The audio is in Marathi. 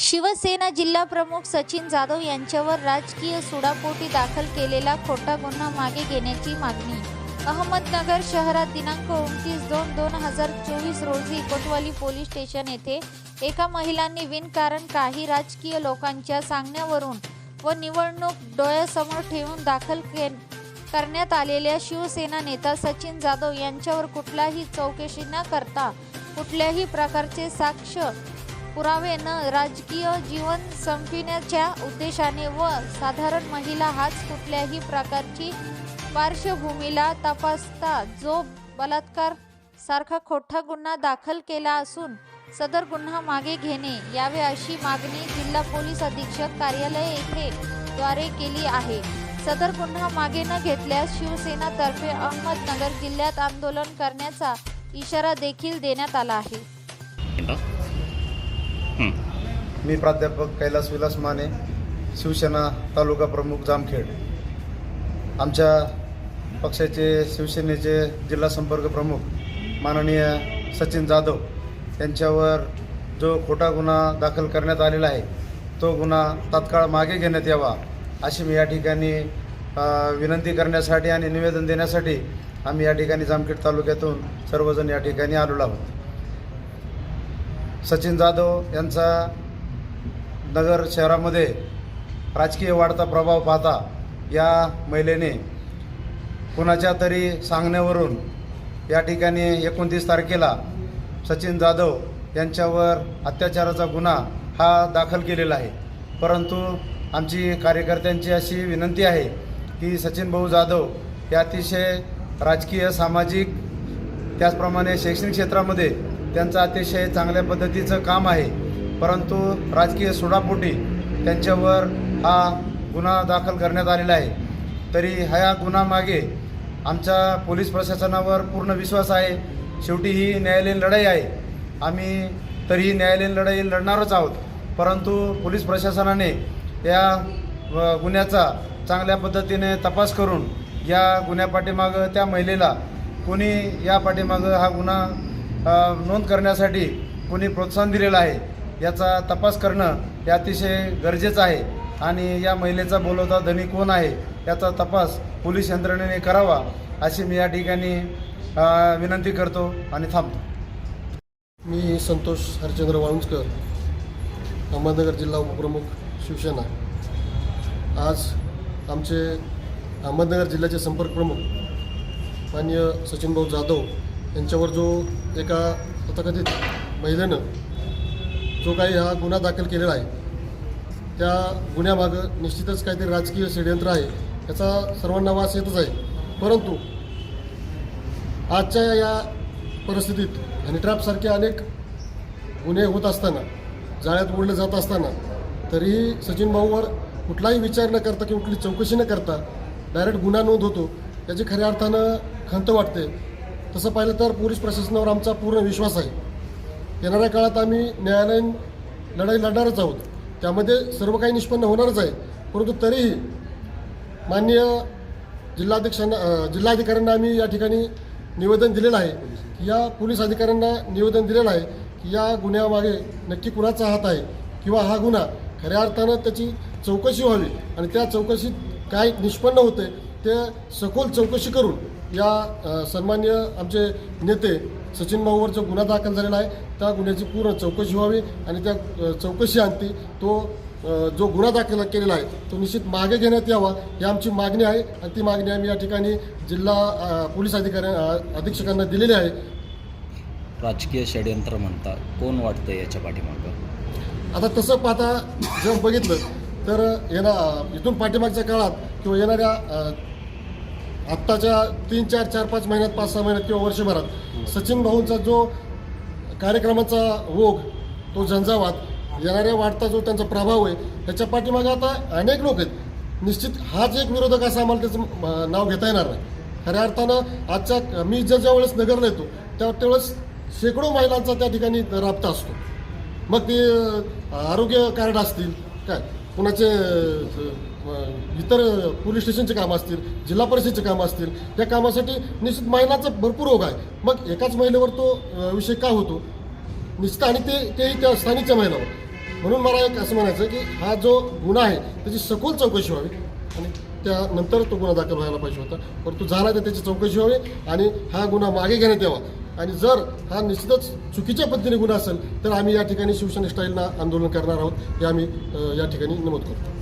शिवसेना जिल्हा प्रमुख सचिन जाधव यांच्यावर राजकीय सुडापोटी दाखल केलेला खोटा गुन्हा मागे घेण्याची मागणी. अहमदनगर शहरात दिनांक उनतीस दोन दोन हजार चोवीस रोजी कोतवाली पोलीस स्टेशन येथे एका महिलांनी विनकारण काही राजकीय लोकांच्या सांगण्यावरून व निवडणूक डोळ्यासमोर ठेवून दाखल के करण्यात आलेल्या शिवसेना नेता सचिन जाधव यांच्यावर कुठलाही चौकशी न करता कुठल्याही प्रकारचे साक्ष पुरावे न राजकीय जीवन संपविण्याच्या उद्देशाने व साधारण महिला हाच कुठल्याही प्रकारची पार्श्वभूमीला तपासता जो बलात्कार सारखा खोटा गुन्हा दाखल केला असून सदर गुन्हा मागे घेणे यावे अशी मागणी जिल्हा पोलीस अधीक्षक कार्यालय येथे द्वारे केली आहे. सदर गुन्हा मागे न घेतल्यास शिवसेनातर्फे अहमदनगर जिल्ह्यात आंदोलन करण्याचा इशारा देखील देण्यात आला आहे. मी प्राध्यापक कैलास विलास माने शिवसेना तालुका प्रमुख जामखेड. आमच्या पक्षाचे शिवसेनेचे जिल्हा संपर्क प्रमुख माननीय सचिन जाधव यांच्यावर जो खोटा गुन्हा दाखल करण्यात आलेला आहे तो गुन्हा तात्काळ मागे घेण्यात यावा अशी मी या ठिकाणी विनंती करण्यासाठी आणि निवेदन देण्यासाठी आम्ही या ठिकाणी जामखेड तालुक्यातून सर्वजण या ठिकाणी आलेलो आहोत. सचिन जाधव यांचा नगर शहरामध्ये राजकीय वाढता प्रभाव पाहता या महिलेने कुणाच्या तरी सांगण्यावरून या ठिकाणी एकोणतीस तारखेला सचिन जाधव यांच्यावर अत्याचाराचा गुन्हा हा दाखल केलेला आहे. परंतु आमची कार्यकर्त्यांची अशी विनंती आहे की सचिन भाऊ जाधव हे अतिशय राजकीय सामाजिक त्याचप्रमाणे शैक्षणिक क्षेत्रामध्ये त्यांचं अतिशय चांगल्या पद्धतीचं काम आहे. परंतु राजकीय सोडापोटी त्यांच्यावर हा गुन्हा दाखल करण्यात आलेला आहे. तरी ह्या गुन्हामागे आमच्या पोलीस प्रशासनावर पूर्ण विश्वास आहे. शेवटी ही न्यायालयीन लढाई आहे. आम्ही तरीही न्यायालयीन लढाई लढणारच आहोत. परंतु पोलीस प्रशासनाने या गुन्ह्याचा चांगल्या पद्धतीने तपास करून या गुन्ह्यापाठीमागं त्या महिलेला कोणी या पाठीमागं हा गुन्हा नोंद करण्यासाठी कोणी प्रोत्साहन दिलेलं आहे याचा तपास करणं हे अतिशय गरजेचं आहे. आणि या महिलेचा बोलवता धनी कोण आहे याचा तपास पोलीस यंत्रणेने करावा अशी मी या ठिकाणी विनंती करतो आणि थांबतो. मी संतोष हरिचंद्र वाळुंजकर अहमदनगर जिल्हा उपप्रमुख शिवसेना. आज आमचे अहमदनगर जिल्ह्याचे संपर्क प्रमुख माननीय सचिनभाऊ जाधव यांच्यावर जो एका तथाकथित महिलेनं जो काही हा गुन्हा दाखल केलेला आहे त्या गुन्ह्यामागं निश्चितच काहीतरी राजकीय षडयंत्र आहे याचा सर्वांना वास येतच आहे. परंतु आजच्या या परिस्थितीत हनीट्रॅपसारखे अनेक गुन्हे होत असताना जाळ्यात ओढलं जात असताना तरीही सचिन भाऊवर कुठलाही विचार न करता किंवा कुठली चौकशी न करता डायरेक्ट गुन्हा नोंद होतो याची खऱ्या अर्थानं खंत वाटते. तसं पाहिलं तर पोलीस प्रशासनावर आमचा पूर्ण विश्वास आहे. येणाऱ्या काळात आम्ही न्यायालयीन लढाई लढणारच आहोत. त्यामध्ये सर्व काही निष्पन्न होणारच आहे. परंतु तरीही माननीय जिल्हाध्यक्षांना जिल्हाधिकाऱ्यांना आम्ही या ठिकाणी निवेदन दिलेलं आहे की या पोलीस अधिकाऱ्यांना निवेदन दिलेलं आहे की या गुन्ह्यामागे नक्की कुणाचा हात आहे किंवा हा गुन्हा खऱ्या अर्थानं त्याची चौकशी व्हावी आणि त्या चौकशीत काय निष्पन्न होते ते सखोल चौकशी करून या सन्मान्य आमचे नेते सचिन भाऊवर जो गुन्हा दाखल झालेला आहे त्या गुन्ह्याची पूर्ण चौकशी व्हावी आणि त्या चौकशी अंती तो जो गुन्हा दाखल केलेला आहे तो निश्चित मागे घेण्यात यावा ही आमची मागणी आहे. आणि ती मागणी आम्ही या ठिकाणी जिल्हा पोलीस अधिकारी अ, अधीक्षकांना दिलेली आहे. राजकीय षडयंत्र म्हणता कोण वाटतं याच्या पाठीमागं? आता तसं पाहता जर बघितलं तर येणा इथून पाठीमागच्या काळात किंवा येणाऱ्या आत्ताच्या तीन चार चार पाच महिन्यात पाच सहा महिन्यात किंवा वर्षभरात सचिन भाऊंचा जो कार्यक्रमाचा ओघ तो झंझावात येणाऱ्या वाढता जो त्यांचा प्रभाव आहे त्याच्या पाठीमागे आता अनेक लोक आहेत. निश्चित हाच एक विरोधक असं आम्हाला त्याचं नाव घेता येणार नाही. खऱ्या अर्थानं आजच्या मी ज्या ज्या वेळेस नगरला येतो त्या त्यावेळेस शेकडो महिलांचा त्या ठिकाणी राबता असतो. मग ते आरोग्य कार्ड असतील काय कुणाचे इतर पोलीस स्टेशनचे कामं असतील जिल्हा परिषदेचे कामं असतील त्या कामासाठी निश्चित महिलांचा भरपूर ओघ आहे. मग एकाच महिलेवर तो विषय का होतो? निश्चित आणि ते तेही त्या स्थानिकच्या महिलावर. म्हणून मला एक असं म्हणायचं की हा जो गुन्हा आहे त्याची सखोल चौकशी व्हावी आणि त्यानंतर तो गुन्हा दाखल व्हायला पाहिजे होता. परंतु झाला तर त्याची चौकशी व्हावी आणि हा गुन्हा मागे घेण्यात यावा. आणि जर हा निश्चितच चुकीच्या पद्धतीने गुन्हा असेल तर आम्ही या ठिकाणी शिवसेना स्टाईलना आंदोलन करणार आहोत. हे आम्ही या ठिकाणी नमूद करतो.